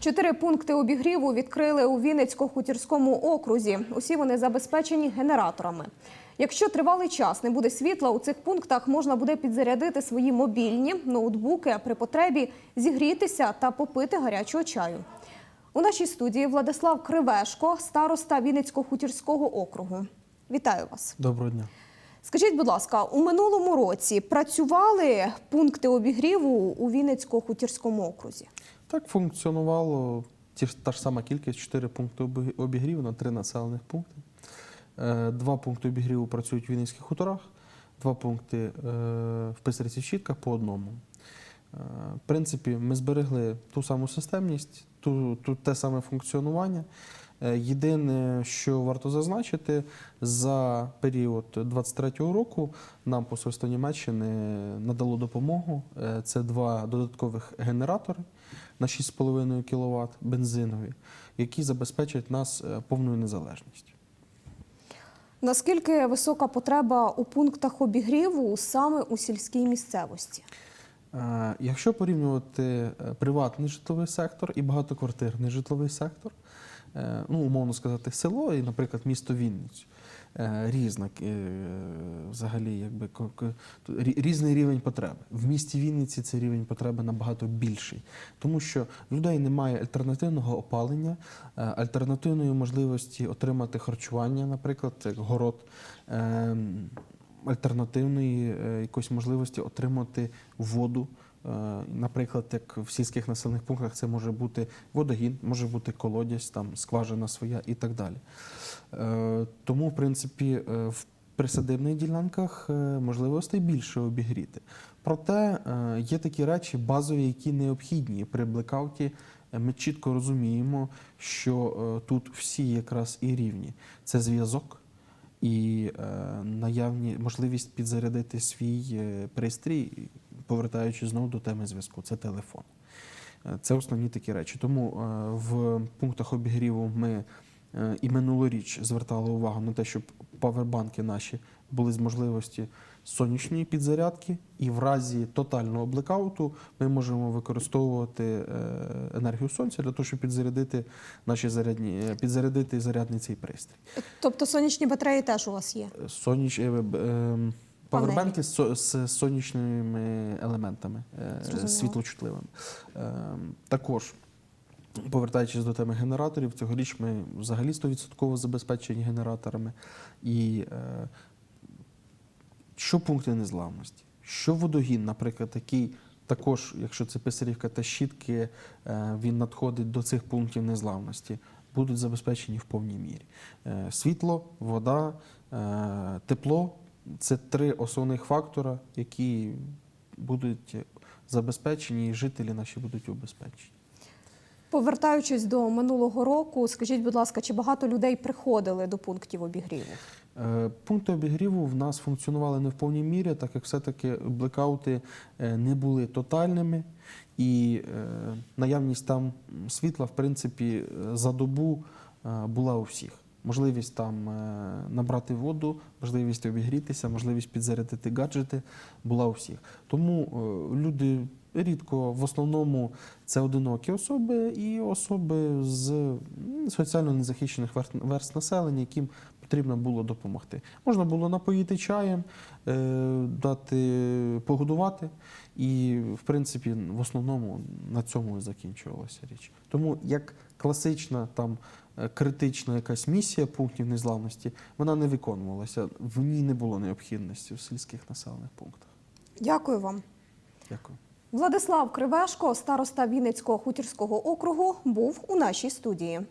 Чотири пункти обігріву відкрили у Вінницько-Хутірському окрузі. Усі вони забезпечені генераторами. Якщо тривалий час не буде світла, у цих пунктах можна буде підзарядити свої мобільні ноутбуки, а при потребі зігрітися та попити гарячого чаю. У нашій студії Владислав Кривешко, староста Вінницько-Хутірського округу. Вітаю вас. Доброго дня. Скажіть, будь ласка, у минулому році працювали пункти обігріву у Вінницько-Хутірському окрузі? Так функціонувало ті та ж сама кількість 4 пункти обігріву на 3 населених пункти. Е, Два пункти обігріву працюють в Вінницьких хуторах, два пункти е, в Писарці Щітках по одному. Е, В принципі, ми зберегли ту саму системність, ту, ту, те саме функціонування. Е, Єдине, що варто зазначити, за період 23-го року нам посольство Німеччини надало допомогу. Е, Це два додаткових генератори на 6,5 кВт бензинові, які забезпечать нас е, повною незалежністю. Наскільки висока потреба у пунктах обігріву саме у сільській місцевості? Якщо порівнювати приватний житловий сектор і багатоквартирний житловий сектор, ну умовно сказати, село і, наприклад, місто Вінницю, е, різна е, взагалі, якби різний рівень потреби. В місті Вінниці цей рівень потреби набагато більший, тому що в людей немає альтернативного опалення, е, альтернативної можливості отримати харчування, наприклад, як город. ем, альтернативної е, якоїсь можливості отримати воду. Е, Наприклад, як в сільських населених пунктах це може бути водогін, може бути колодязь, там скважина своя і так далі. Е, Тому, в принципі, е, в присадибних ділянках можливостей більше обігріти. Проте є такі речі базові, які необхідні при блекауті. Ми чітко розуміємо, що тут всі якраз і рівні. Це зв'язок і наявні можливість підзарядити свій пристрій, повертаючись знову до теми зв'язку, це телефон. Е, Це основні такі речі. Тому е, в пунктах обігріву ми е, і минулоріч звертали увагу на те, щоб павербанки наші були з можливості сонячної підзарядки, і в разі тотального блекауту ми можемо використовувати енергію сонця для того, щоб підзарядити наші зарядні, підзарядити зарядний цей пристрій. Тобто сонячні батареї теж у вас є? Соніч... Павербанки з, з сонячними елементами, е, Зрозуміло. світлочутливими. Ем, Також, повертаючись до теми генераторів, цьогоріч ми взагалі 100% забезпечені генераторами. І е, що пункти незламності, що водогін, наприклад, такий. Також, якщо це писарівка та щітки, е, він надходить до цих пунктів незламності, будуть забезпечені в повній мірі. Е, Світло, вода, е, тепло це три основних фактора, які будуть забезпечені, і жителі наші будуть убезпечені. Повертаючись до минулого року, скажіть, будь ласка, чи багато людей приходили до пунктів обігріву? Е, Пункти обігріву в нас функціонували не в повній мірі, так як все-таки блекаути е, не були тотальними, і е, наявність там світла, в принципі, за добу була у всіх. Можливість там е, набрати воду, можливість обігрітися, можливість підзарядити гаджети була у всіх. Тому е, люди рідко, в основному це одинокі особи і особи з соціально незахищених верст- населення, яким потрібно було допомогти. Можна було напоїти чаєм, е, дати погодувати, і в принципі в основному на цьому закінчувалася річ. Тому як класична там критична якась місія пунктів незламності, вона не виконувалася. В ній не було необхідності в сільських населених пунктах. Дякую вам. Дякую. Владислав Кривешко, староста Вінницького хутірського округу, був у нашій студії.